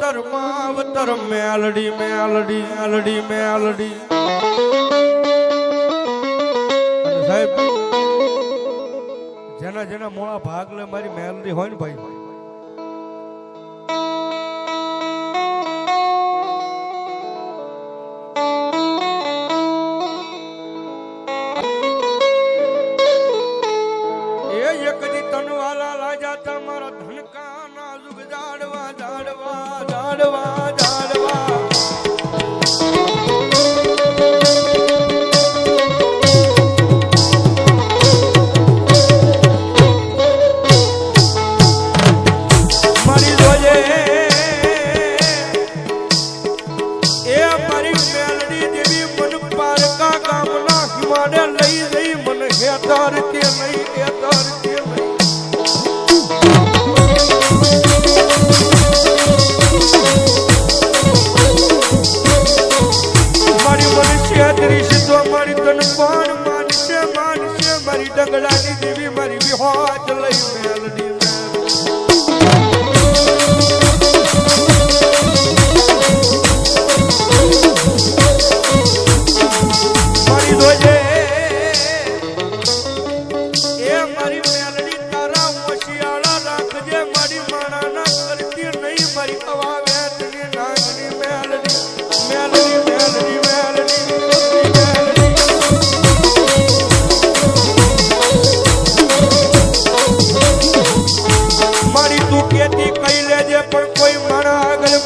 માવતર અવતર મેલડી મેલડી મેલડી મેલડી. જેના જેના મોળા ભાગ લે, મારી મેલડી હોય ને ભાઈ. એ એકદી તનવાલા લાજા તમારા ધનકા નાજુક જાડવા. લઈ જઈ મને હેતર કે નહીં છેતરી સીધો મારી તન પણ માનશે માનશે. મારી ડગલાની દેવી મારી વિહોત લઈ મેલડી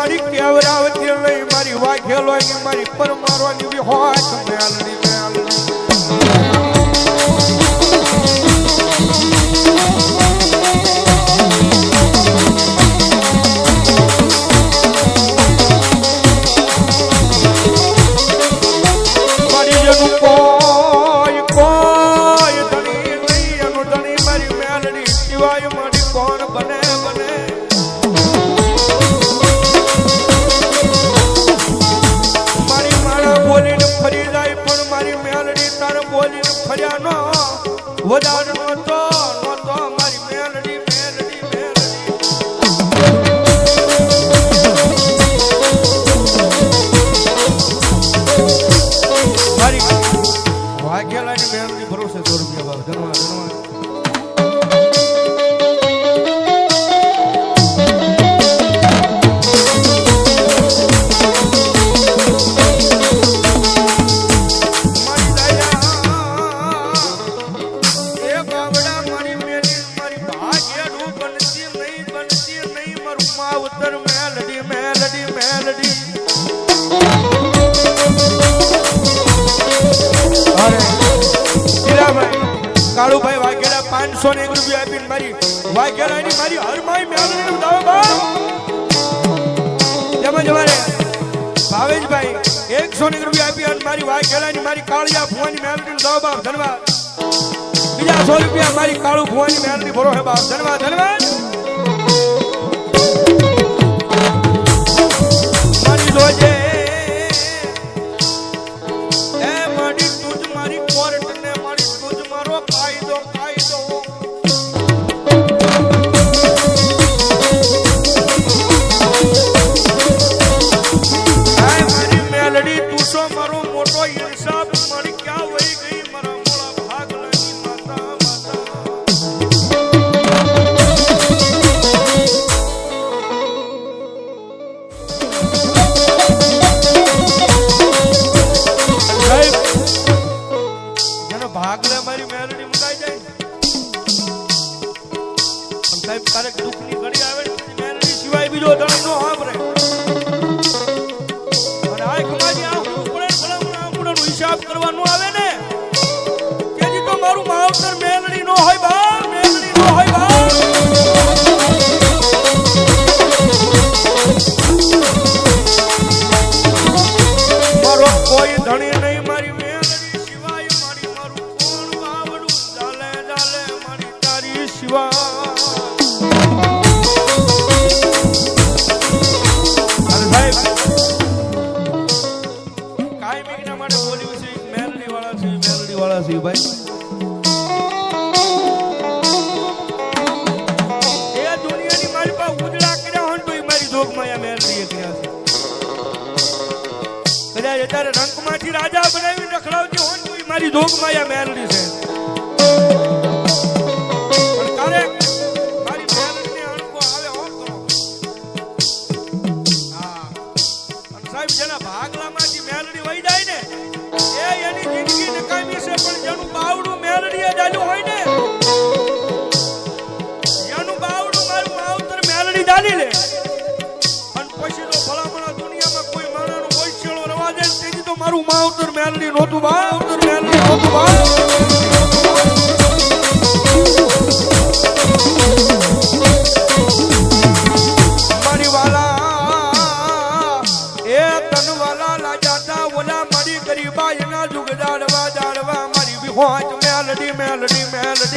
મારી કેવરાવતી લઈ મારી વાઘેલો મારી પરમારવાની બી હોય તો બોલીને ફર્યા નો વધાર નતો નતો મારી મેલડી મેલડી મેલડી. મારી વાઘેલાની મેલડી ભરોસે સો રૂપિયા ભાવ. ધનવા ધન્યવાદ પાંચસો ને એક રૂપિયા આપીને મારી વાઘેલાની મારી હરમાઈ મેલડી દાવો બાપ તેમજ અમારે ભાવેશભાઈ એકસો ને એક રૂપિયા આપી અને મારી વાઘેલાની મારી કાળિયા ભુવાની મેલડી દાવો બાપ ધન્યવાદ. બીજા સો રૂપિયા મારી કાળું ભુવાની મેળવી ભરો હે બાપ. ધન્યવાદ ધન્યવાદ. મારી જોજે ક્યારેક દુઃખની ઘડી આવે ને સિવાય બીજો ધર્મ નો સાંભળે અને હિસાબ કરવાનો આવે ને. કે તો મારું માવતર મેલડી નો હોય બા, મેલડી નો હોય એ દુનિયાની મારી પાસે ઉજળા કર્યા હોય ઈ મારી જોગમાયા મેલડીએ કર્યા છે. અત્યારે રંગમાંથી રાજા બનાવી રખડાવતી હોય ઈ મારી જોગમાયા મેલડી છે. તેથી તો મારું માવતર મેલડી નહોતું માવતર મેલડી નહોતું મારી વાલા, એ તન વાલા લાજાતા ઓલા મારી ગરીબા મેલડી મેલડી મેલડી.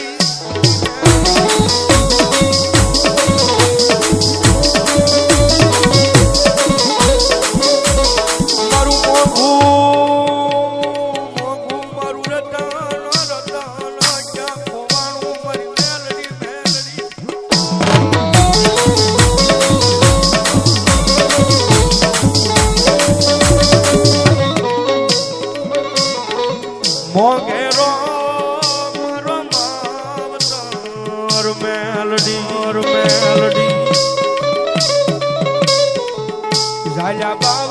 મેલડી ઓર મેલડી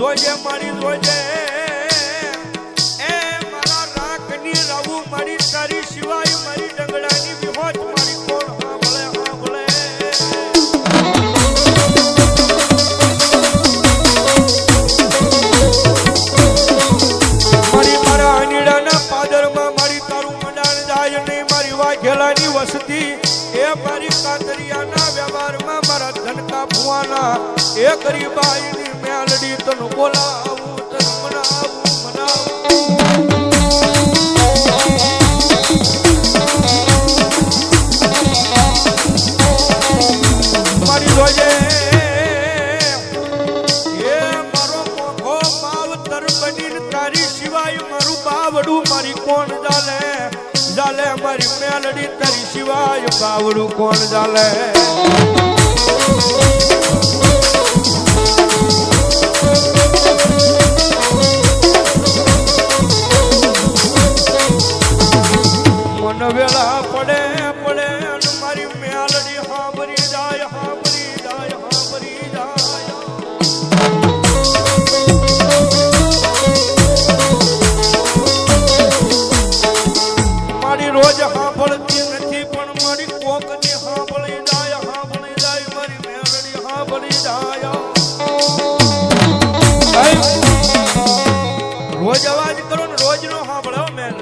જોજે, મારી જોજે. એ મારા રાખની રાવું મારી તારી સિવાય મારી ડંગડાની વિહોચ મારી કોણ? સાંભળે સાંભળે મારી મારા અનીડાના પાદરમાં મારી તારું મંડાણ જાય નહીં, મારી વાઘેલાની વસતી. એ મારી કાતરિયાના વ્યવહારમાં મારા ધનકા ભુવાના. એ ગરીબાઈની મેલડી, તને બોલાવું, તને મનાવું મનાવું. મારી જોજે એ મારો મોઘો માવતર બનીને તારી સિવાય મારું બાવડું મારી કોણ જાલે? જાલે મારી મેલડી, તારી સિવાય બાવડું કોણ જાલે? રોજ અવાજ કરો ને રોજ નો સાંભળો મેં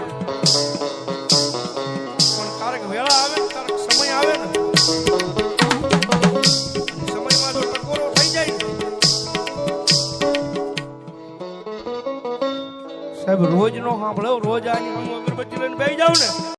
પણ તારક વેળા આવે ને તારક સમય આવે ને. સમયમાં જો ટકોરો થઈ જાય સાહેબ રોજ નો સાંભળો, રોજ આની હું અગરબત્તી લઈને બેસી જાવ ને.